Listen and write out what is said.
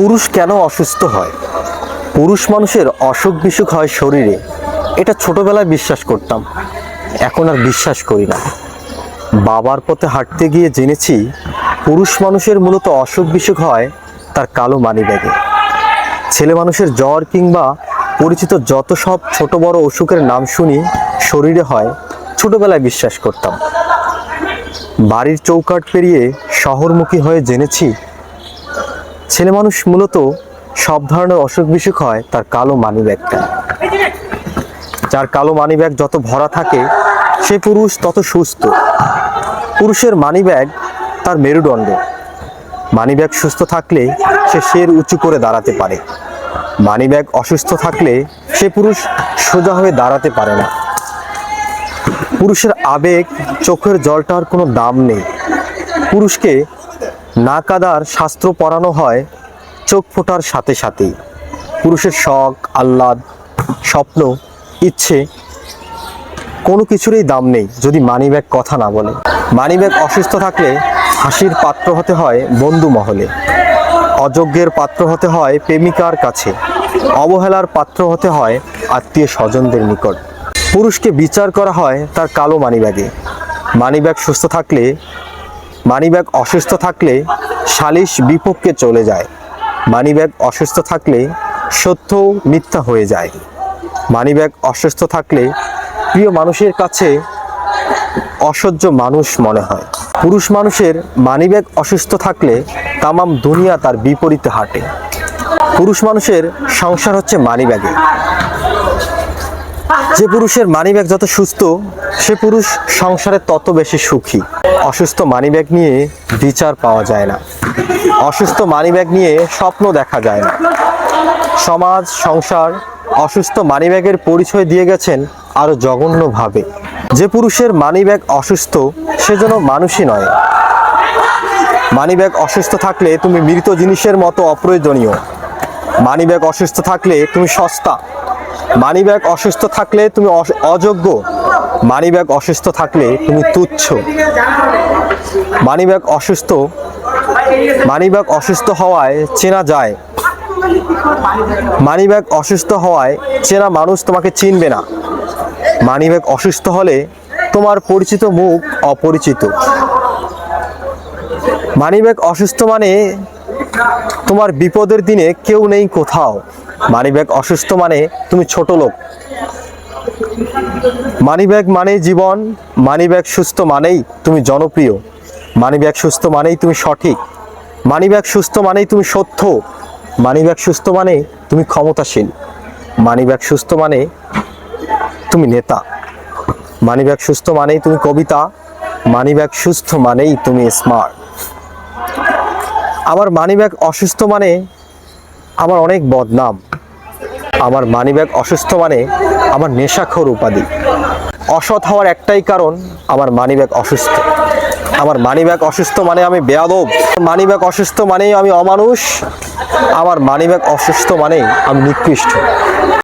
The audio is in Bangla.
পুরুষ কেন অসুস্থ হয়? পুরুষ মানুষের অসুখ বিসুখ হয় শরীরে। এটা ছোটবেলায় বিশ্বাস করতাম। এখন আর বিশ্বাস করি না। বাবার পথে হাঁটতে গিয়ে জেনেছি, পুরুষ মানুষের মূলত অসুখ বিসুখ হয় তার কালো মানিব্যাগে ছেলে মানুষের জ্বর কিংবা পরিচিত যত সব ছোট বড় অসুখের নাম শুনি শরীরে হয়, ছোটবেলায় বিশ্বাস করতাম। বাড়ির চৌকাট পেরিয়ে শহরমুখী হয়ে জেনেছি ছেলে মানুষ মূলত সব ধরনের অসুখ বিসুখ হয়, তার কালো মানি ব্যাগটা যার কালো মানি ব্যাগ যত ভরা থাকে, সে পুরুষ তত সুস্থ। পুরুষের মানি ব্যাগ তার মেরুদণ্ড। মানি ব্যাগ সুস্থ থাকলে সে শের উঁচু করে দাঁড়াতে পারে। মানি ব্যাগ অসুস্থ থাকলে সে পুরুষ সোজা হয়ে দাঁড়াতে পারে না। পুরুষের আবেগ, চোখের জলটার কোনো দাম নেই। পুরুষকে না কাদার শাস্ত্র পড়ানো হয় চোখ ফোটার সাথে সাথেই। পুরুষের শখ, আহ্লাদ, স্বপ্ন, ইচ্ছে, কোনো কিছুরই দাম নেই যদি মানিব্যাগ কথা না বলে। মানিব্যাগ অসুস্থ থাকলে হাসির পাত্র হতে হয় বন্ধু মহলে। অযোগ্যের পাত্র হতে হয় প্রেমিকার কাছে। অবহেলার পাত্র হতে হয় আত্মীয় স্বজনদের নিকট। পুরুষকে বিচার করা হয় তার কালো মানিব্যাগে। মানিব্যাগ সুস্থ থাকলে মানিব্যাগ অসুস্থ থাকলে সালিশ বিপক্ষে চলে যায়। মানিব্যাগ অসুস্থ থাকলে সত্য মিথ্যা হয়ে যায়। মানিব্যাগ অসুস্থ থাকলে প্রিয় মানুষের কাছে অসহ্য মানুষ মনে হয়। পুরুষ মানুষের মানিব্যাগ অসুস্থ থাকলে তামাম দুনিয়া তার বিপরীতে হাঁটে। পুরুষ মানুষের সংসার হচ্ছে মানিব্যাগে। যে পুরুষের মানিব্যাগ যত সুস্থ, সে পুরুষ সংসারে তত বেশি সুখী। অসুস্থ মানিব্যাগ নিয়ে বিচার পাওয়া যায় না। অসুস্থ মানিব্যাগ নিয়ে স্বপ্ন দেখা যায় না। সমাজ, সংসার অসুস্থ মানিব্যাগের পরিচয় দিয়ে গেছেন আরও জঘন্যভাবে। যে পুরুষের মানিব্যাগ অসুস্থ, সে যেন মানুষই নয়। মানি ব্যাগ অসুস্থ থাকলে তুমি মৃত জিনিসের মতো অপ্রয়োজনীয়। মানিব্যাগ অসুস্থ থাকলে তুমি সস্তা। মানিব্যাগ অসুস্থ থাকলে তুমি অযোগ্য। মানিব্যাগ অসুস্থ থাকলে তুমি তুচ্ছ। মানি ব্যাগ অসুস্থ মানিব্যাগ অসুস্থ হওয়ায় চেনা যায়। মানি ব্যাগ অসুস্থ হওয়ায় চেনা মানুষ তোমাকে চিনবে না। মানিব্যাগ অসুস্থ হলে তোমার পরিচিত মুখ অপরিচিত। মানিব্যাগ অসুস্থ মানে তোমার বিপদের দিনে কেউ নেই কোথাও। মানিব্যাগ অসুস্থ মানে তুমি ছোট লোক। মানি ব্যাগ মানেই জীবন মানি ব্যাগ সুস্থ মানেই তুমি জনপ্রিয়। মানি ব্যাগ সুস্থ মানেই তুমি সঠিক। মানি ব্যাগ সুস্থ মানেই তুমি সত্য। মানি ব্যাগ সুস্থ মানে তুমি ক্ষমতাশীল। মানি ব্যাগ সুস্থ মানে তুমি নেতা। মানি ব্যাগ সুস্থ মানেই তুমি কবিতা। মানিব্যাগ সুস্থ মানেই তুমি স্মার্ট আমার মানি ব্যাগ অসুস্থ মানে আমার অনেক বদনাম। আমার মানিব্যাগ অসুস্থ মানে আমার নেশাখোর উপাধি। অসৎ হওয়ার একটাই কারণ আমার মানিব্যাগ অসুস্থ। আমার মানিব্যাগ অসুস্থ মানে আমি বেয়াদব। মানিব্যাগ অসুস্থ মানেই আমি অমানুষ। আমার মানিব্যাগ অসুস্থ মানেই আমি নিকৃষ্ট।